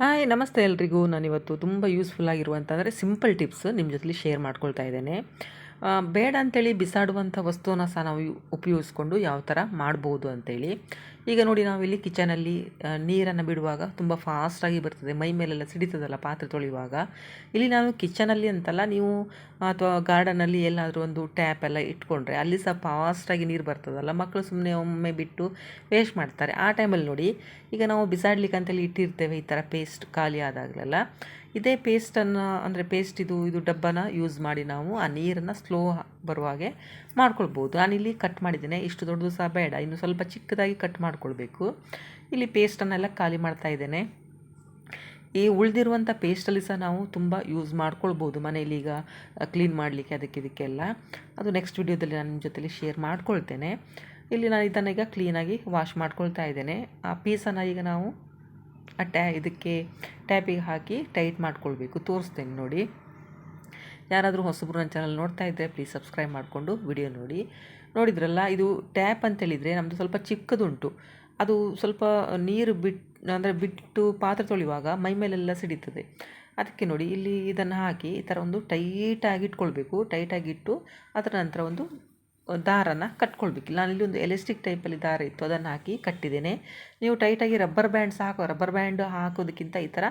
Hi, ನಮಸ್ತೆ ಎಲ್ರಿಗೂ. ನಾನಿವತ್ತು ತುಂಬ ಯೂಸ್ಫುಲ್ ಆಗಿರುವಂಥ ಅಂದರೆ ಸಿಂಪಲ್ ಟಿಪ್ಸ್ ನಿಮ್ಮ ಜೊತೆಲಿ ಶೇರ್ ಮಾಡ್ಕೊಳ್ತಾ ಇದ್ದೇನೆ. ಬೇಡ ಅಂತೇಳಿ ಬಿಸಾಡುವಂಥ ವಸ್ತುವನ್ನ ಸಹ ನಾವು ಉಪಯೋಗಿಸ್ಕೊಂಡು ಯಾವ ಥರ ಮಾಡ್ಬೋದು ಅಂತೇಳಿ. ಈಗ ನೋಡಿ ನಾವಿಲ್ಲಿ ಕಿಚನಲ್ಲಿ ನೀರನ್ನು ಬಿಡುವಾಗ ತುಂಬ ಫಾಸ್ಟಾಗಿ ಬರ್ತದೆ. ಮೈ ಮೇಲೆಲ್ಲ ಸಿಡಿತದಲ್ಲ, ಪಾತ್ರೆ ತೊಳೆಯುವಾಗ. ಇಲ್ಲಿ ನಾನು ಕಿಚನಲ್ಲಿ ಅಂತಲ್ಲ ನೀವು, ಅಥವಾ ಗಾರ್ಡನಲ್ಲಿ ಎಲ್ಲಾದರೂ ಒಂದು ಟ್ಯಾಪ್ ಎಲ್ಲ ಇಟ್ಕೊಂಡ್ರೆ ಅಲ್ಲಿ ಸಹ ಫಾಸ್ಟಾಗಿ ನೀರು ಬರ್ತದಲ್ಲ. ಮಕ್ಕಳು ಸುಮ್ಮನೆ ಒಮ್ಮೆ ಬಿಟ್ಟು ವೇಸ್ಟ್ ಮಾಡ್ತಾರೆ. ಆ ಟೈಮಲ್ಲಿ ನೋಡಿ, ಈಗ ನಾವು ಬಿಸಾಡ್ಲಿಕ್ಕೆ ಅಂತೇಳಿ ಇಟ್ಟಿರ್ತೇವೆ ಈ ಥರ ಪೇಸ್ಟ್ ಖಾಲಿ ಆದಾಗಲೆಲ್ಲ. ಇದೇ ಪೇಸ್ಟನ್ನು, ಅಂದರೆ ಪೇಸ್ಟ್ ಇದು ಇದು ಡಬ್ಬನ ಯೂಸ್ ಮಾಡಿ ನಾವು ಆ ನೀರನ್ನು ಸ್ಲೋ ಬರುವ ಹಾಗೆ ಮಾಡ್ಕೊಳ್ಬೋದು. ನಾನಿಲ್ಲಿ ಕಟ್ ಮಾಡಿದ್ದೇನೆ. ಇಷ್ಟು ದೊಡ್ಡದು ಸಹ ಬೇಡ. ಇನ್ನು ಸ್ವಲ್ಪ ಚಿಕ್ಕದಾಗಿ ಕಟ್ ಮಾಡ್ಕೊಳ್ಬೇಕು. ಇಲ್ಲಿ ಪೇಸ್ಟನ್ನೆಲ್ಲ ಖಾಲಿ ಮಾಡ್ತಾ ಇದ್ದೇನೆ. ಈ ಉಳಿದಿರುವಂಥ ಪೇಸ್ಟಲ್ಲಿ ಸಹ ನಾವು ತುಂಬ ಯೂಸ್ ಮಾಡ್ಕೊಳ್ಬೋದು ಮನೇಲಿ ಈಗ ಕ್ಲೀನ್ ಮಾಡಲಿಕ್ಕೆ, ಅದಕ್ಕೆ ಇದಕ್ಕೆಲ್ಲ. ಅದು ನೆಕ್ಸ್ಟ್ ವಿಡಿಯೋದಲ್ಲಿ ನಾನು ನಿಮ್ಮ ಜೊತೆಲಿ ಶೇರ್ ಮಾಡ್ಕೊಳ್ತೇನೆ. ಇಲ್ಲಿ ನಾನು ಇದನ್ನು ಈಗ ಕ್ಲೀನಾಗಿ ವಾಶ್ ಮಾಡ್ಕೊಳ್ತಾ ಇದ್ದೇನೆ. ಆ ಪೀಸನ್ನು ಈಗ ನಾವು ಆ ಟ್ಯಾ ಇದಕ್ಕೆ ಟ್ಯಾಪಿಗೆ ಹಾಕಿ ಟೈಟ್ ಮಾಡ್ಕೊಳ್ಬೇಕು. ತೋರಿಸ್ತೇನೆ ನೋಡಿ. ಯಾರಾದರೂ ಹೊಸಬ್ರು ನನ್ನ ಚಾನಲ್ ನೋಡ್ತಾ ಇದ್ದರೆ ಪ್ಲೀಸ್ ಸಬ್ಸ್ಕ್ರೈಬ್ ಮಾಡಿಕೊಂಡು ವಿಡಿಯೋ ನೋಡಿ. ನೋಡಿದ್ರಲ್ಲ, ಇದು ಟ್ಯಾಪ್ ಅಂತೇಳಿದರೆ ನಮ್ಮದು ಸ್ವಲ್ಪ ಚಿಕ್ಕದುಂಟು. ಅದು ಸ್ವಲ್ಪ ನೀರು ಬಿಟ್ಟು ಅಂದರೆ ಬಿಟ್ಟು ಪಾತ್ರೆ ತೊಳೆಯುವಾಗ ಮೈ ಮೇಲೆಲ್ಲ ಸಿಡಿತದೆ. ಅದಕ್ಕೆ ನೋಡಿ, ಇಲ್ಲಿ ಇದನ್ನು ಹಾಕಿ ಈ ಥರ ಒಂದು ಟೈಟಾಗಿ ಇಟ್ಕೊಳ್ಬೇಕು. ಟೈಟಾಗಿ ಇಟ್ಟು ಅದರ ನಂತರ ಒಂದು ದಾರನ ಕಟ್ಕೊಳ್ಬೇಕು. ಇಲ್ಲಿ ಒಂದು ಎಲೆಸ್ಟಿಕ್ ಟೈಪಲ್ಲಿ ದಾರ ಇತ್ತು, ಅದನ್ನು ಹಾಕಿ ಕಟ್ಟಿದ್ದೇನೆ. ನೀವು ಟೈಟಾಗಿ ರಬ್ಬರ್ ಬ್ಯಾಂಡ್ಸ್ ಹಾಕೋ, ರಬ್ಬರ್ ಬ್ಯಾಂಡ್ ಹಾಕೋದಕ್ಕಿಂತ ಈ ಥರ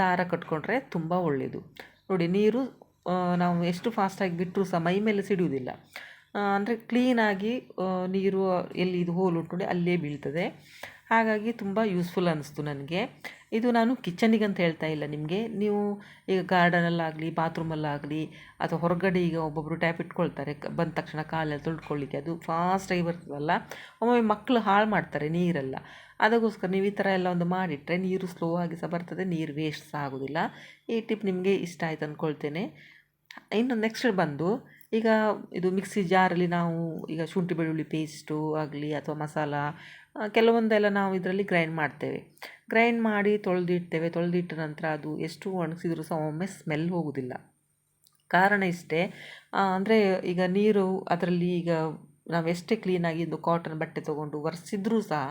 ದಾರ ಕಟ್ಕೊಂಡ್ರೆ ತುಂಬ ಒಳ್ಳೆಯದು ನೋಡಿ, ನೀರು ನಾವು ಎಷ್ಟು ಫಾಸ್ಟಾಗಿ ಬಿಟ್ಟರೂ ಸಹ ಮೈ ಮೇಲೆ ಸಿಡುವುದಿಲ್ಲ. ಅಂದರೆ ಕ್ಲೀನಾಗಿ ನೀರು ಎಲ್ಲಿ ಇದು ಹೋಲ್ ಉಂಟು ಅಲ್ಲೇ ಬೀಳ್ತದೆ. ಹಾಗಾಗಿ ತುಂಬ ಯೂಸ್ಫುಲ್ ಅನ್ನಿಸ್ತು ನನಗೆ. ಇದು ನಾನು ಕಿಚನಿಗೆ ಅಂತ ಹೇಳ್ತಾ ಇಲ್ಲ ನಿಮಗೆ. ನೀವು ಈಗ ಗಾರ್ಡನಲ್ಲಾಗಲಿ ಬಾತ್ರೂಮಲ್ಲಾಗಲಿ ಅಥವಾ ಹೊರಗಡೆ ಈಗ ಒಬ್ಬೊಬ್ಬರು ಟ್ಯಾಪ್ ಇಟ್ಕೊಳ್ತಾರೆ ಬಂದ ತಕ್ಷಣ ಕಾಲೆಲ್ಲ ತೊಳ್ಕೊಳ್ಳಿಕ್ಕೆ ಅದು ಫಾಸ್ಟಾಗಿ ಬರ್ತದಲ್ಲ. ಒಮ್ಮೊಮ್ಮೆ ಮಕ್ಕಳು ಹಾಳು ಮಾಡ್ತಾರೆ ನೀರೆಲ್ಲ. ಅದಕ್ಕೋಸ್ಕರ ನೀವು ಈ ಥರ ಎಲ್ಲ ಒಂದು ಮಾಡಿಟ್ರೆ ನೀರು ಸ್ಲೋ ಆಗಿ ಸಹ ಬರ್ತದೆ, ನೀರು ವೇಸ್ಟ್ ಸಹ ಆಗೋದಿಲ್ಲ. ಈ ಟಿಪ್ ನಿಮಗೆ ಇಷ್ಟ ಆಯ್ತು ಅಂದ್ಕೊಳ್ತೇನೆ ಇನ್ನು ನೆಕ್ಸ್ಟ್ ಬಂದು ಈಗ ಇದು ಮಿಕ್ಸಿ ಜಾರಲ್ಲಿ ನಾವು ಈಗ ಶುಂಠಿ ಬೆಳ್ಳುಳ್ಳಿ ಪೇಸ್ಟು ಆಗಲಿ ಅಥವಾ ಮಸಾಲ ಕೆಲವೊಂದೆಲ್ಲ ನಾವು ಇದರಲ್ಲಿ ಗ್ರೈಂಡ್ ಮಾಡ್ತೇವೆ. ಗ್ರೈಂಡ್ ಮಾಡಿ ತೊಳೆದಿಡ್ತೇವೆ. ತೊಳೆದಿಟ್ಟ ನಂತರ ಅದು ಎಷ್ಟು ಒಣಗಿಸಿದರೂ ಸಹ ಒಮ್ಮೆ ಸ್ಮೆಲ್ ಹೋಗೋದಿಲ್ಲ. ಕಾರಣ ಇಷ್ಟೇ ಅಂದರೆ ಈಗ ನೀರು ಅದರಲ್ಲಿ ಈಗ ನಾವು ಎಷ್ಟೇ ಕ್ಲೀನಾಗಿ ಒಂದು ಕಾಟನ್ ಬಟ್ಟೆ ತೊಗೊಂಡು ಒರೆಸಿದ್ರೂ ಸಹ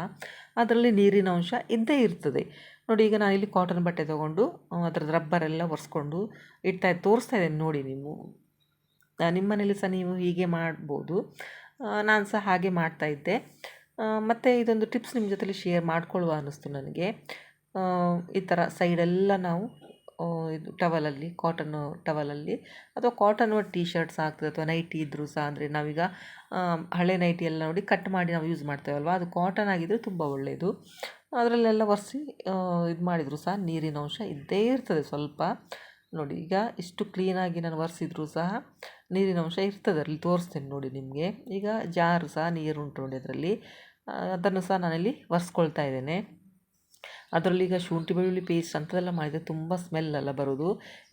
ಅದರಲ್ಲಿ ನೀರಿನ ಅಂಶ ಇದ್ದೇ ಇರ್ತದೆ. ನೋಡಿ, ಈಗ ನಾನು ಇಲ್ಲಿ ಕಾಟನ್ ಬಟ್ಟೆ ತೊಗೊಂಡು ಅದರದ್ದು ರಬ್ಬರೆಲ್ಲ ಒರೆಸ್ಕೊಂಡು ಇಡ್ತಾ ತೋರಿಸ್ತಾ ಇದ್ದೇನೆ ನೋಡಿ ನೀವು. ನಿಮ್ಮ ಮನೇಲಿ ಸಹ ನೀವು ಹೀಗೆ ಮಾಡ್ಬೋದು. ನಾನು ಸಹ ಹಾಗೆ ಮಾಡ್ತಾ ಇದ್ದೆ. ಮತ್ತು ಇದೊಂದು ಟಿಪ್ಸ್ ನಿಮ್ಮ ಜೊತೆಲಿ ಶೇರ್ ಮಾಡ್ಕೊಳ್ಳುವ ಅನ್ನಿಸ್ತು ನನಗೆ. ಈ ಥರ ಸೈಡೆಲ್ಲ ನಾವು ಇದು ಟವಲಲ್ಲಿ ಕಾಟನ್ ಟವಲಲ್ಲಿ ಅಥವಾ ಕಾಟನ್ ಟೀ ಶರ್ಟ್ಸ್ ಆಗ್ತದೆ, ಅಥವಾ ನೈಟಿ ಇದ್ದರೂ ಸಹ, ಅಂದರೆ ನಾವೀಗ ಹಳೆ ನೈಟಿ ಎಲ್ಲ ನೋಡಿ ಕಟ್ ಮಾಡಿ ನಾವು ಯೂಸ್ ಮಾಡ್ತೇವಲ್ವಾ? ಅದು ಕಾಟನ್ ಆಗಿದ್ದರೆ ತುಂಬ ಒಳ್ಳೆಯದು ಅದರಲ್ಲೆಲ್ಲ ಒರೆಸಿ ಇದು ಮಾಡಿದರೂ ಸಹ ನೀರಿನ ಅಂಶ ಇದ್ದೇ ಇರ್ತದೆ ಸ್ವಲ್ಪ. ನೋಡಿ, ಈಗ ಇಷ್ಟು ಕ್ಲೀನಾಗಿ ನಾನು ಒರೆಸಿದ್ರು ಸಹ ನೀರಿನ ಅಂಶ ಇರ್ತದೆ ಅಲ್ಲಿ ತೋರಿಸ್ತೇನೆ ನೋಡಿ ನಿಮಗೆ. ಈಗ ಜಾರು ಸಹ ನೀರು ಉಂಟು ನೋಡಿ ಅದರಲ್ಲಿ. ಅದನ್ನು ಸಹ ನಾನಿಲ್ಲಿ ಒರೆಸ್ಕೊಳ್ತಾ ಇದ್ದೇನೆ. ಅದರಲ್ಲಿ ಈಗ ಶುಂಠಿ ಬೆಳ್ಳುಳ್ಳಿ ಪೇಸ್ಟ್ ಅಂಥದ್ದೆಲ್ಲ ಮಾಡಿದರೆ ತುಂಬ ಸ್ಮೆಲ್ ಎಲ್ಲ ಬರೋದು.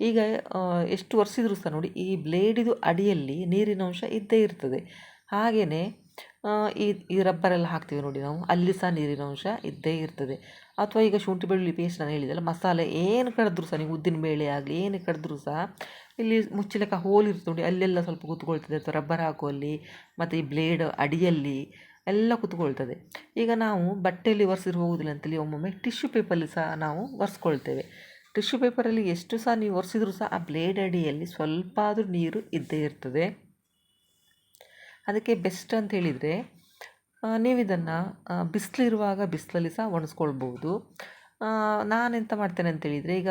ಈಗ ಎಷ್ಟು ಒರೆಸಿದ್ರು ಸಹ ನೋಡಿ, ಈ ಬ್ಲೇಡಿದು ಅಡಿಯಲ್ಲಿ ನೀರಿನ ಅಂಶ ಇದ್ದೇ ಇರ್ತದೆ. ಹಾಗೆಯೇ ಈ ಈ ರಬ್ಬರೆಲ್ಲ ಹಾಕ್ತೀವಿ ನೋಡಿ ನಾವು, ಅಲ್ಲಿ ಸಹ ನೀರಿನ ಅಂಶ ಇದ್ದೇ ಇರ್ತದೆ. ಅಥವಾ ಈಗ ಶುಂಠಿ ಬೆಳ್ಳುಳ್ಳಿ ಪೇಸ್ಟ್ ನಾನು ಹೇಳಿದಲ್ಲ ಮಸಾಲೆ ಏನು ಕಡಿದ್ರೂ ಸಹ, ನೀವು ಉದ್ದಿನ ಬೇಳೆ ಆಗಲಿ, ಏನು ಕಡಿದ್ರೂ ಸಹ, ಇಲ್ಲಿ ಮುಚ್ಚಲಕ್ಕೆ ಹೋಲ್ ಇರ್ತದೆ ನೋಡಿ ಅಲ್ಲೆಲ್ಲ ಸ್ವಲ್ಪ ಕೂತ್ಕೊಳ್ತದೆ, ಅಥವಾ ರಬ್ಬರ್ ಹಾಕುವಲ್ಲಿ, ಮತ್ತು ಈ ಬ್ಲೇಡ್ ಅಡಿಯಲ್ಲಿ ಎಲ್ಲ ಕೂತ್ಕೊಳ್ತದೆ. ಈಗ ನಾವು ಬಟ್ಟೆಯಲ್ಲಿ ಒರೆಸಿರು ಹೋಗುದಿಲ್ಲ ಅಂತೇಳಿ ಒಮ್ಮೊಮ್ಮೆ ಟಿಶ್ಯೂ ಪೇಪರಲ್ಲಿ ಸಹ ನಾವು ಒರೆಸ್ಕೊಳ್ತೇವೆ. ಟಿಶ್ಯೂ ಪೇಪರಲ್ಲಿ ಎಷ್ಟು ಸಹ ನೀವು ಒರೆಸಿದ್ರು ಸಹ ಆ ಬ್ಲೇಡ್ ಅಡಿಯಲ್ಲಿ ಸ್ವಲ್ಪ ಆದರೂ ನೀರು ಇದ್ದೇ ಇರ್ತದೆ. ಅದಕ್ಕೆ ಬೆಸ್ಟ್ ಅಂತ ಹೇಳಿದರೆ ನೀವು ಇದನ್ನು ಬಿಸಿಲಿರುವಾಗ ಬಿಸಿಲಲ್ಲಿ ಸಹ ಒಣಸ್ಕೊಳ್ಬೋದು ನಾನೆಂತ ಮಾಡ್ತೇನೆ ಅಂತ ಹೇಳಿದರೆ, ಈಗ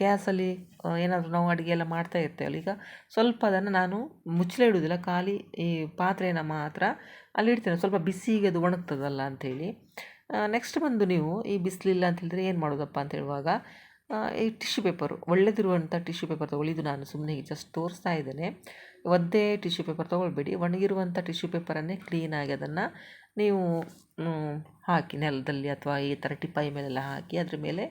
ಗ್ಯಾಸಲ್ಲಿ ಏನಾದರೂ ನಾವು ಅಡುಗೆ ಎಲ್ಲ ಮಾಡ್ತಾ ಇರ್ತೇವಲ್ಲ, ಈಗ ಸ್ವಲ್ಪ ಅದನ್ನು ನಾನು ಮುಚ್ಚಲೆ ಇಡುವುದಿಲ್ಲ, ಖಾಲಿ ಈ ಪಾತ್ರೆನ ಮಾತ್ರ ಅಲ್ಲಿ ಇಡ್ತೇನೆ. ಸ್ವಲ್ಪ ಬಿಸಿಗೆ ಅದು ಒಣಗ್ತದಲ್ಲ ಅಂಥೇಳಿ ನೆಕ್ಸ್ಟ್ ಬಂದು ನೀವು ಈ ಬಿಸಿಲಿಲ್ಲ ಅಂತ ಹೇಳಿದ್ರೆ ಏನು ಮಾಡೋದಪ್ಪ ಅಂತ ಹೇಳುವಾಗ ಈ ಟಿಶ್ಯೂ ಪೇಪರು, ಒಳ್ಳೆದಿರುವಂಥ ಟಿಶ್ಯೂ ಪೇಪರ್ ತಗೊಳ್ಳಿ ಇದು ನಾನು ಸುಮ್ಮನೆ ಜಸ್ಟ್ ತೋರಿಸ್ತಾ ಇದ್ದೇನೆ. ಒದ್ದೆ ಟಿಶ್ಯೂ ಪೇಪರ್ ತೊಗೊಳ್ಬೇಡಿ. ಒಣಗಿರುವಂಥ ಟಿಶ್ಯೂ ಪೇಪರನ್ನೇ ಕ್ಲೀನಾಗಿ ಅದನ್ನು ನೀವು ಹಾಕಿ ನೆಲದಲ್ಲಿ ಅಥವಾ ಈ ಥರ ಟಿಪಾಯಿ ಮೇಲೆಲ್ಲ ಹಾಕಿ ಅದ್ರ ಮೇಲೆ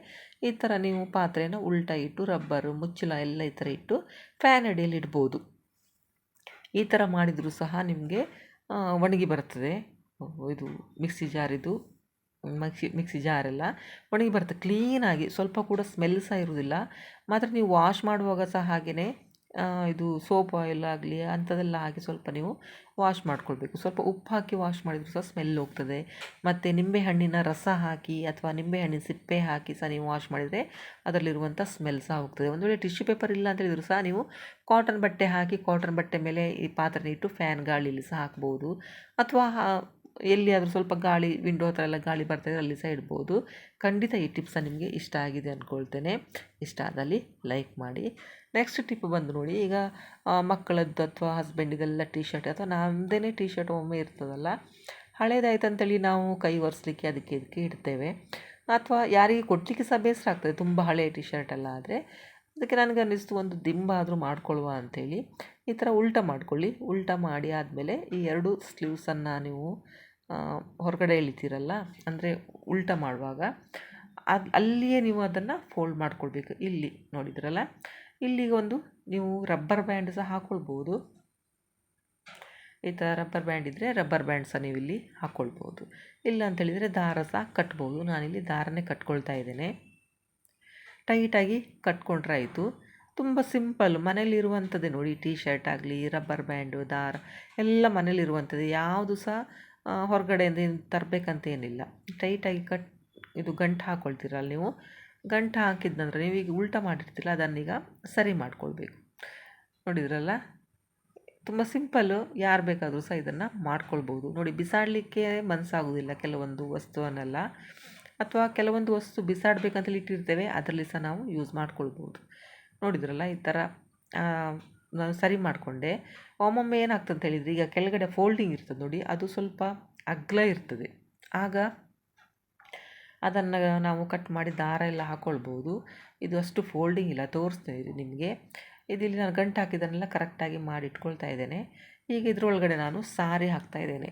ಈ ಥರ ನೀವು ಪಾತ್ರೆನ ಉಲ್ಟಾ ಇಟ್ಟು, ರಬ್ಬರು, ಮುಚ್ಚಳ ಎಲ್ಲ ಈ ಥರ ಇಟ್ಟು ಫ್ಯಾನ್ ಅಡಿಯಲ್ಲಿ ಇಡ್ಬೋದು. ಈ ಥರ ಮಾಡಿದರೂ ಸಹ ನಿಮಗೆ ಒಣಗಿ ಬರ್ತದೆ. ಇದು ಮಿಕ್ಸಿ ಜಾರಿದು ಮಿಕ್ಸಿ ಮಿಕ್ಸಿ ಜಾರೆಲ್ಲ ಒಣಗಿ ಬರುತ್ತೆ. ಕ್ಲೀನಾಗಿ ಸ್ವಲ್ಪ ಕೂಡ ಸ್ಮೆಲ್ ಸಹ ಇರುವುದಿಲ್ಲ. ಮಾತ್ರ ನೀವು ವಾಶ್ ಮಾಡುವಾಗ ಸಹ ಹಾಗೆಯೇ ಇದು ಸೋಪ್ ಆಯಿಲ್ ಆಗಲಿ, ಅಂಥದ್ದೆಲ್ಲ ಹಾಕಿ ಸ್ವಲ್ಪ ನೀವು ವಾಶ್ ಮಾಡ್ಕೊಳ್ಬೇಕು. ಸ್ವಲ್ಪ ಉಪ್ಪು ಹಾಕಿ ವಾಶ್ ಮಾಡಿದ್ರೂ ಸಹ ಸ್ಮೆಲ್ ಹೋಗ್ತದೆ. ಮತ್ತು ನಿಂಬೆಹಣ್ಣಿನ ರಸ ಹಾಕಿ ಅಥವಾ ನಿಂಬೆಹಣ್ಣಿನ ಸಿಪ್ಪೆ ಹಾಕಿ ಸಹ ನೀವು ವಾಶ್ ಮಾಡಿದರೆ ಅದರಲ್ಲಿರುವಂಥ ಸ್ಮೆಲ್ ಸಹ ಹೋಗ್ತದೆ. ಒಂದು ವೇಳೆ ಟಿಶ್ಯೂ ಪೇಪರ್ ಇಲ್ಲ ಅಂತ ಹೇಳಿದ್ರು ಸಹ ನೀವು ಕಾಟನ್ ಬಟ್ಟೆ ಹಾಕಿ ಕಾಟನ್ ಬಟ್ಟೆ ಮೇಲೆ ಈ ಪಾತ್ರೆ ಇಟ್ಟು ಫ್ಯಾನ್ ಗಾಳಿಯಲ್ಲಿ ಸಹ ಹಾಕ್ಬೋದು. ಅಥವಾ ಎಲ್ಲಿಯಾದರೂ ಸ್ವಲ್ಪ ಗಾಳಿ ವಿಂಡೋ ಹತ್ರ ಎಲ್ಲ ಗಾಳಿ ಬರ್ತಾ ಇದ್ರೆ ಅಲ್ಲಿ ಸಹ ಇಡ್ಬೋದು. ಖಂಡಿತ ಈ ಟಿಪ್ಸ ನಿಮಗೆ ಇಷ್ಟ ಆಗಿದೆ ಅಂದ್ಕೊಳ್ತೇನೆ ಇಷ್ಟ ಆದಲ್ಲಿ ಲೈಕ್ ಮಾಡಿ. ನೆಕ್ಸ್ಟ್ ಟಿಪ್ ಬಂದು ನೋಡಿ, ಈಗ ಮಕ್ಕಳದ್ದು ಅಥವಾ ಹಸ್ಬೆಂಡಿದೆಲ್ಲ ಟೀ ಶರ್ಟ್ ಅಥವಾ ನಮ್ಮದೇ ಟೀ ಶರ್ಟ್ ಒಮ್ಮೆ ಇರ್ತದಲ್ಲ, ಹಳೇದಾಯ್ತು ಅಂತೇಳಿ ನಾವು ಕೈ ಒರೆಸ್ಲಿಕ್ಕೆ ಅದಕ್ಕೆ ಇದಕ್ಕೆ ಇಡ್ತೇವೆ. ಅಥವಾ ಯಾರಿಗೆ ಕೊಡಲಿಕ್ಕೆ ಸಹ ಬೇಸರ ಆಗ್ತದೆ, ತುಂಬ ಹಳೆ ಟಿ ಶರ್ಟ್ ಎಲ್ಲ ಆದರೆ. ಅದಕ್ಕೆ ನನಗೆ ಅನ್ನಿಸ್ತು, ಒಂದು ದಿಂಬ ಆದರೂ ಮಾಡ್ಕೊಳ್ಳುವ ಅಂಥೇಳಿ ಈ ಥರ ಉಲ್ಟ ಮಾಡ್ಕೊಳ್ಳಿ. ಉಲ್ಟ ಮಾಡಿ ಆದಮೇಲೆ ಈ ಎರಡು ಸ್ಲೀವ್ಸನ್ನು ನೀವು ಹೊರಗಡೆ ಎಳಿತೀರಲ್ಲ ಅಂದರೆ ಉಲ್ಟ ಮಾಡುವಾಗ, ಅದು ಅಲ್ಲಿಯೇ ನೀವು ಅದನ್ನು ಫೋಲ್ಡ್ ಮಾಡ್ಕೊಳ್ಬೇಕು. ಇಲ್ಲಿ ನೋಡಿದ್ರಲ್ಲ, ಇಲ್ಲಿಗೆ ಒಂದು ನೀವು ರಬ್ಬರ್ ಬ್ಯಾಂಡ್ ಸಹ ಹಾಕ್ಕೊಳ್ಬೋದು ಈ ಥರ ರಬ್ಬರ್ ಬ್ಯಾಂಡ್ ಇದ್ದರೆ ರಬ್ಬರ್ ಬ್ಯಾಂಡ್ ಸಹ ನೀವು ಇಲ್ಲಿ ಹಾಕ್ಕೊಳ್ಬೋದು ಇಲ್ಲ ಅಂತೇಳಿದರೆ ದಾರ ಸಹ ಕಟ್ಬೋದು. ನಾನಿಲ್ಲಿ ದಾರನೇ ಕಟ್ಕೊಳ್ತಾ ಇದ್ದೇನೆ. ಟೈಟಾಗಿ ಕಟ್ಕೊಂಡ್ರೆ ಆಯಿತು ತುಂಬ ಸಿಂಪಲ್ ಮನೇಲಿರುವಂಥದ್ದೇ ನೋಡಿ ಟೀ ಶರ್ಟ್ ಆಗಲಿ ರಬ್ಬರ್ ಬ್ಯಾಂಡು ದಾರ, ಎಲ್ಲ ಮನೇಲಿರುವಂಥದ್ದು. ಯಾವುದು ಸಹ ಹೊರಗಡೆಯಿಂದ ತರಬೇಕಂತ ಏನಿಲ್ಲ ಟೈಟಾಗಿ ಕಟ್, ಇದು ಗಂಟು ಹಾಕ್ಕೊಳ್ತೀರಲ್ಲ ನೀವು? ಗಂಟು ಹಾಕಿದ ನಂತರ ನೀವೀಗ ಉಲ್ಟಾ ಮಾಡಿರ್ತೀರಲ್ಲ, ಅದನ್ನೀಗ ಸರಿ ಮಾಡ್ಕೊಳ್ಬೇಕು. ನೋಡಿದ್ರಲ್ಲ? ತುಂಬ ಸಿಂಪಲ್ಲು, ಯಾರು ಬೇಕಾದರೂ ಸಹ ಇದನ್ನು ಮಾಡ್ಕೊಳ್ಬೋದು. ನೋಡಿ, ಬಿಸಾಡಲಿಕ್ಕೆ ಮನಸ್ಸಾಗೋದಿಲ್ಲ ಕೆಲವೊಂದು ವಸ್ತುವನ್ನೆಲ್ಲ. ಅಥವಾ ಕೆಲವೊಂದು ವಸ್ತು ಬಿಸಾಡಬೇಕಂತೇಳಿ ಇಟ್ಟಿರ್ತೇವೆ, ಅದರಲ್ಲಿ ಸಹ ನಾವು ಯೂಸ್ ಮಾಡ್ಕೊಳ್ಬೋದು. ನೋಡಿದ್ರಲ್ಲ, ಈ ಥರ ನಾನು ಸರಿ ಮಾಡಿಕೊಂಡೆ. ಒಮ್ಮೊಮ್ಮೆ ಏನಾಗ್ತದೆ ಅಂತ ಹೇಳಿದರೆ ಈಗ ಕೆಳಗಡೆ ಫೋಲ್ಡಿಂಗ್ ಇರ್ತದೆ ನೋಡಿ, ಅದು ಸ್ವಲ್ಪ ಅಗ್ಲ ಇರ್ತದೆ. ಆಗ ಅದನ್ನು ನಾವು ಕಟ್ ಮಾಡಿ ದಾರ ಎಲ್ಲ ಹಾಕ್ಕೊಳ್ಬೋದು ಇದು ಅಷ್ಟು ಫೋಲ್ಡಿಂಗ್ ಇಲ್ಲ ತೋರಿಸ್ತೇನೆ ನಿಮಗೆ. ಇದಿಲ್ಲಿ ನಾನು ಗಂಟು ಹಾಕಿದ್ದನ್ನೆಲ್ಲ ಕರೆಕ್ಟಾಗಿ ಮಾಡಿ ಇಟ್ಕೊಳ್ತಾ ಇದ್ದೇನೆ. ಈಗ ಇದರೊಳಗಡೆ ನಾನು ಸಾರಿ ಹಾಕ್ತಾ ಇದ್ದೇನೆ.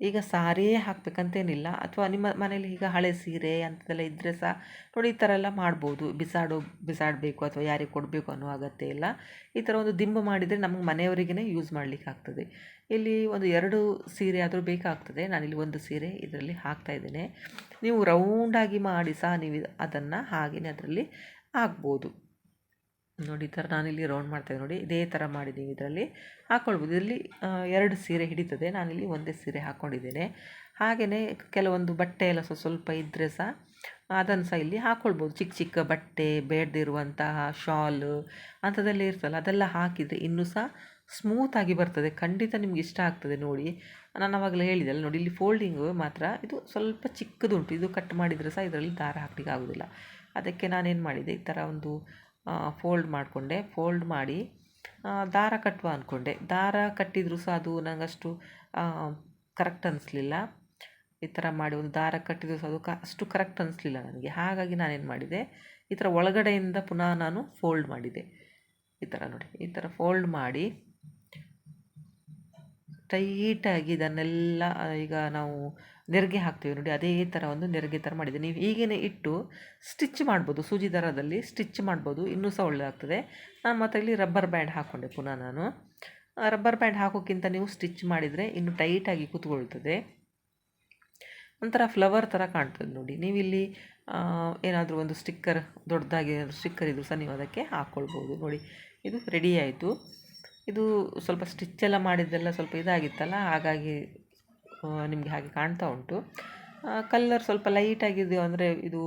ಈಗ ಸಾರಿಯೇ ಹಾಕಬೇಕಂತೇನಿಲ್ಲ. ಅಥವಾ ನಿಮ್ಮ ಮನೇಲಿ ಈಗ ಹಳೆ ಸೀರೆ ಅಂಥದ್ದೆಲ್ಲ ಇದ್ದರೆ ಸಹ ನೋಡಿ ಈ ಥರ ಎಲ್ಲ ಮಾಡ್ಬೋದು. ಬಿಸಾಡೋ, ಬಿಸಾಡಬೇಕು ಅಥವಾ ಯಾರಿಗೆ ಕೊಡಬೇಕು ಅನ್ನೋ ಅಗತ್ಯ ಇಲ್ಲ. ಈ ಥರ ಒಂದು ದಿಂಬು ಮಾಡಿದರೆ ನಮಗೆ ಮನೆಯವರಿಗೇ ಯೂಸ್ ಮಾಡಲಿಕ್ಕೆ ಆಗ್ತದೆ. ಇಲ್ಲಿ ಒಂದು ಎರಡು ಸೀರೆ ಆದರೂ ಬೇಕಾಗ್ತದೆ. ನಾನಿಲ್ಲಿ ಒಂದು ಸೀರೆ ಇದರಲ್ಲಿ ಹಾಕ್ತಾ ಇದ್ದೇನೆ. ನೀವು ರೌಂಡಾಗಿ ಮಾಡಿ ಸಹ ನೀವು ಅದನ್ನು ಹಾಗೆಯೇ ಅದರಲ್ಲಿ ಹಾಕ್ಬೋದು. ನೋಡಿ, ಈ ಥರ ನಾನಿಲ್ಲಿ ರೌಂಡ್ ಮಾಡ್ತೇವೆ ನೋಡಿ. ಇದೇ ಥರ ಮಾಡಿದ್ದೀವಿ ಇದರಲ್ಲಿ. ಹಾಕ್ಕೊಳ್ಬೋದು ಇದರಲ್ಲಿ ಎರಡು ಸೀರೆ ಹಿಡಿತದೆ. ನಾನಿಲ್ಲಿ ಒಂದೇ ಸೀರೆ ಹಾಕ್ಕೊಂಡಿದ್ದೇನೆ ಹಾಗೆಯೇ ಕೆಲವೊಂದು ಬಟ್ಟೆ ಎಲ್ಲ ಸ್ವಲ್ಪ ಸ್ವಲ್ಪ ಇದ್ದರೆ ಸಹ ಅದನ್ನು ಸಹ ಇಲ್ಲಿ ಹಾಕ್ಕೊಳ್ಬೋದು ಚಿಕ್ಕ ಚಿಕ್ಕ ಬಟ್ಟೆ, ಬೇಡದಿರುವಂತಹ ಶಾಲ್ ಅಂಥದ್ದೆಲ್ಲ ಇರ್ತಲ್ಲ, ಅದೆಲ್ಲ ಹಾಕಿದರೆ ಇನ್ನೂ ಸಹ ಸ್ಮೂತಾಗಿ ಬರ್ತದೆ. ಖಂಡಿತ ನಿಮ್ಗೆ ಇಷ್ಟ ಆಗ್ತದೆ ನೋಡಿ. ನಾನು ಅವಾಗಲೇ ಹೇಳಿದೆಲ್ಲ ನೋಡಿ, ಇಲ್ಲಿ ಫೋಲ್ಡಿಂಗು ಮಾತ್ರ ಇದು ಸ್ವಲ್ಪ ಚಿಕ್ಕದುಂಟು. ಇದು ಕಟ್ ಮಾಡಿದರೆ ಸಹ ಇದರಲ್ಲಿ ದಾರ ಹಾಕ್ಲಿಕ್ಕೆ ಆಗೋದಿಲ್ಲ. ಅದಕ್ಕೆ ನಾನೇನು ಮಾಡಿದೆ ಈ ಥರ ಒಂದು ಫೋಲ್ಡ್ ಮಾಡಿಕೊಂಡೆ. ಫೋಲ್ಡ್ ಮಾಡಿ ದಾರ ಕಟ್ಟುವ ಅಂದ್ಕೊಂಡೆ ದಾರ ಕಟ್ಟಿದರೂ ಸಹ ಅದು ನನಗಷ್ಟು ಕರೆಕ್ಟ್ ಅನ್ನಿಸ್ಲಿಲ್ಲ ಈ ಥರ ಮಾಡಿ ಒಂದು ದಾರ ಕಟ್ಟಿದ್ರು ಸಹ ಅದು ಕ, ಅಷ್ಟು ಕರೆಕ್ಟ್ ಅನ್ನಿಸ್ಲಿಲ್ಲ ನನಗೆ. ಹಾಗಾಗಿ ನಾನೇನು ಮಾಡಿದೆ, ಈ ಥರ ಒಳಗಡೆಯಿಂದ ಪುನಃ ನಾನು ಫೋಲ್ಡ್ ಮಾಡಿದೆ. ಈ ಥರ ನೋಡಿ, ಈ ಥರ ಫೋಲ್ಡ್ ಮಾಡಿ ಟೈಟಾಗಿ ಇದನ್ನೆಲ್ಲ ಈಗ ನಾವು ನೆರಿಗೆ ಹಾಕ್ತೀವಿ ನೋಡಿ, ಅದೇ ಥರ ಒಂದು ನೆರಿಗೆ ಥರ ಮಾಡಿದೆ ನೀವು ಹೀಗೇ ಇಟ್ಟು ಸ್ಟಿಚ್ ಮಾಡ್ಬೋದು, ಸೂಜಿ ದಾರದಲ್ಲಿ ಸ್ಟಿಚ್ ಮಾಡ್ಬೋದು, ಇನ್ನೂ ಸಹ ಒಳ್ಳೆಯದಾಗ್ತದೆ ನಾನು ಮಾತ್ರ ಇಲ್ಲಿ ರಬ್ಬರ್ ಬ್ಯಾಂಡ್ ಹಾಕ್ಕೊಂಡೆ ಪುನಃ ನಾನು. ರಬ್ಬರ್ ಬ್ಯಾಂಡ್ ಹಾಕೋಕ್ಕಿಂತ ನೀವು ಸ್ಟಿಚ್ ಮಾಡಿದರೆ ಇನ್ನು ಟೈಟಾಗಿ ಕೂತ್ಕೊಳ್ತದೆ. ಒಂಥರ ಫ್ಲವರ್ ಥರ ಕಾಣ್ತದೆ ನೋಡಿ. ನೀವಿಲ್ಲಿ ಏನಾದರೂ ಒಂದು ಸ್ಟಿಕ್ಕರ್ ದೊಡ್ಡದಾಗಿ ಸ್ಟಿಕ್ಕರ್ ಇದ್ದರೂ ಸಹ ನೀವು ಅದಕ್ಕೆ ಹಾಕ್ಕೊಳ್ಬೋದು ನೋಡಿ. ಇದು ರೆಡಿ ಆಯಿತು. ಇದು ಸ್ವಲ್ಪ ಸ್ಟಿಚ್ ಎಲ್ಲ ಮಾಡಿದ್ದೆಲ್ಲ ಸ್ವಲ್ಪ ಇದಾಗಿತ್ತಲ್ಲ, ಹಾಗಾಗಿ ನಿಮಗೆ ಹಾಗೆ ಕಾಣ್ತಾ ಉಂಟು. ಕಲ್ಲರ್ ಸ್ವಲ್ಪ ಲೈಟಾಗಿದೆಯೋ ಅಂದರೆ ಇದು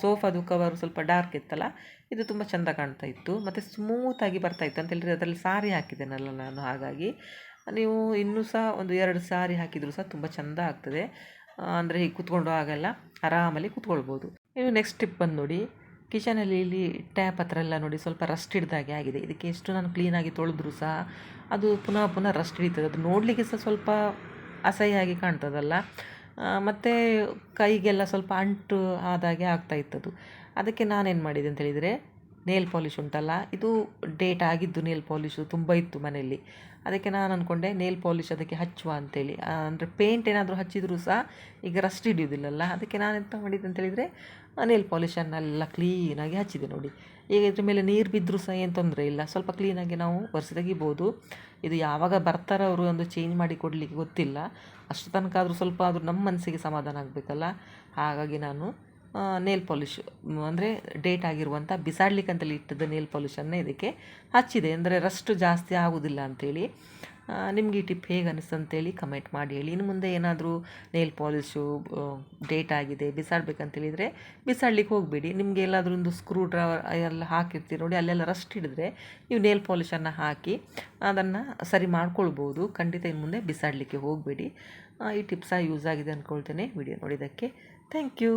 ಸೋಫಾದು ಕವರ್ ಸ್ವಲ್ಪ ಡಾರ್ಕ್ ಇತ್ತಲ್ಲ, ಇದು ತುಂಬ ಚೆಂದ ಕಾಣ್ತಾ ಇತ್ತು. ಮತ್ತು ಸ್ಮೂತಾಗಿ ಬರ್ತಾ ಇತ್ತು ಅಂತ ಹೇಳಿದ್ರೆ ಅದರಲ್ಲಿ ಸಾರಿ ಹಾಕಿದ್ದೇನಲ್ಲ ನಾನು ಹಾಗಾಗಿ. ನೀವು ಇನ್ನೂ ಸಹ ಒಂದು ಎರಡು ಸಾರಿ ಹಾಕಿದರೂ ಸಹ ತುಂಬ ಚೆಂದ ಆಗ್ತದೆ. ಅಂದರೆ ಹೀಗೆ ಕುತ್ಕೊಂಡು ಆಗೆಲ್ಲ ಆರಾಮಲ್ಲಿ ಕೂತ್ಕೊಳ್ಬೋದು. ನೀವು ನೆಕ್ಸ್ಟ್ ಟಿಪ್ ಬಂದು ನೋಡಿ. ಕಿಚನಲ್ಲಿ ಇಲ್ಲಿ ಟ್ಯಾಪ್ ಹತ್ರ ಎಲ್ಲ ನೋಡಿ ಸ್ವಲ್ಪ ರಸ್ಟ್ ಹಿಡ್ದಾಗೆ ಆಗಿದೆ. ಇದಕ್ಕೆ ಎಷ್ಟು ನಾನು ಕ್ಲೀನಾಗಿ ತೊಳೆದ್ರೂ ಸಹ ಅದು ಪುನಃ ಪುನಃ ರಸ್ಟ್ ಹಿಡಿತದೆ. ಅದು ನೋಡಲಿಕ್ಕೆ ಸಹ ಸ್ವಲ್ಪ ಅಸಹ್ಯವಾಗಿ ಕಾಣ್ತದಲ್ಲ. ಮತ್ತು ಕೈಗೆಲ್ಲ ಸ್ವಲ್ಪ ಅಂಟು ಆದಾಗೆ ಆಗ್ತಾ ಇತ್ತದು ಅದಕ್ಕೆ ನಾನೇನು ಮಾಡಿದೆ ಅಂತ ಹೇಳಿದರೆ ನೇಲ್ ಪಾಲಿಶ್ ಉಂಟಲ್ಲ? ಇದು ಡೇಟ್ ಆಗಿದ್ದು ನೇಲ್ ಪಾಲಿಶು ತುಂಬ ಇತ್ತು ಮನೆಯಲ್ಲಿ. ಅದಕ್ಕೆ ನಾನು ಅಂದ್ಕೊಂಡೆ ನೇಲ್ ಪಾಲಿಶ್ ಅದಕ್ಕೆ ಹಚ್ಚುವ ಅಂತೇಳಿ. ಅಂದರೆ ಪೇಂಟ್ ಏನಾದರೂ ಹಚ್ಚಿದರೂ ಸಹ ಈಗ ರಸ್ಟ್ ಹಿಡಿಯೋದಿಲ್ಲಲ್ಲ ಅದಕ್ಕೆ ನಾನು ಎಂತ ಮಾಡಿದ್ದೆ ಅಂತ ಹೇಳಿದರೆ ನೇಲ್ ಪಾಲಿಶನ್ನೆಲ್ಲ ಕ್ಲೀನಾಗಿ ಹಚ್ಚಿದೆ ನೋಡಿ. ಈಗ ಇದ್ರ ಮೇಲೆ ನೀರು ಬಿದ್ದರೂ ಸಹ ಏನು ತೊಂದರೆ ಇಲ್ಲ. ಸ್ವಲ್ಪ ಕ್ಲೀನಾಗಿ ನಾವು ಒರೆಸಿ ತೆಗಿಬೋದು. ಇದು ಯಾವಾಗ ಬರ್ತಾರೋ ಅವರು ಒಂದು ಚೇಂಜ್ ಮಾಡಿ ಕೊಡಲಿಕ್ಕೆ ಗೊತ್ತಿಲ್ಲ. ಅಷ್ಟು ತನಕ ಆದರೂ ಸ್ವಲ್ಪ ಆದರೂ ನಮ್ಮ ಮನಸ್ಸಿಗೆ ಸಮಾಧಾನ ಆಗಬೇಕಲ್ಲ? ಹಾಗಾಗಿ ನಾನು ನೇಲ್ ಪಾಲಿಶ್ ಅಂದರೆ ಡೇಟ್ ಆಗಿರುವಂಥ ಬಿಸಾಡ್ಲಿಕ್ಕಂತಲೇ ಇಟ್ಟಿದ್ದ ನೇಲ್ ಪಾಲಿಷನ್ನು ಇದಕ್ಕೆ ಹಚ್ಚಿದೆ. ಅಂದರೆ ರಸ್ಟ್ ಜಾಸ್ತಿ ಆಗೋದಿಲ್ಲ ಅಂಥೇಳಿ ನಿಮಗೆ ಈ ಟಿಪ್ ಹೇಗೆ ಅನಿಸ್ತು ಅಂತೇಳಿ ಕಮೆಂಟ್ ಮಾಡಿ ಹೇಳಿ. ಇನ್ನು ಮುಂದೆ ಏನಾದರೂ ನೇಲ್ ಪಾಲಿಶು ಡೇಟ್ ಆಗಿದೆ, ಬಿಸಾಡಬೇಕಂತೇಳಿದರೆ ಬಿಸಾಡ್ಲಿಕ್ಕೆ ಹೋಗಬೇಡಿ. ನಿಮಗೆ ಎಲ್ಲಾದರೂ ಒಂದು ಸ್ಕ್ರೂ ಡ್ರೈವರ್ ಎಲ್ಲ ಹಾಕಿರ್ತೀರಿ ನೋಡಿ, ಅಲ್ಲೆಲ್ಲ ರಸ್ಟ್ ಹಿಡಿದ್ರೆ ನೀವು ನೇಲ್ ಪಾಲಿಷನ್ನು ಹಾಕಿ ಅದನ್ನು ಸರಿ ಮಾಡ್ಕೊಳ್ಬೋದು. ಖಂಡಿತ ಇನ್ನು ಮುಂದೆ ಬಿಸಾಡಲಿಕ್ಕೆ ಹೋಗಬೇಡಿ. ಈ ಟಿಪ್ಸ ಯೂಸ್ ಆಗಿದೆ ಅಂದ್ಕೊಳ್ತೇನೆ ವಿಡಿಯೋ ನೋಡಿದ್ದಕ್ಕೆ ಥ್ಯಾಂಕ್ ಯು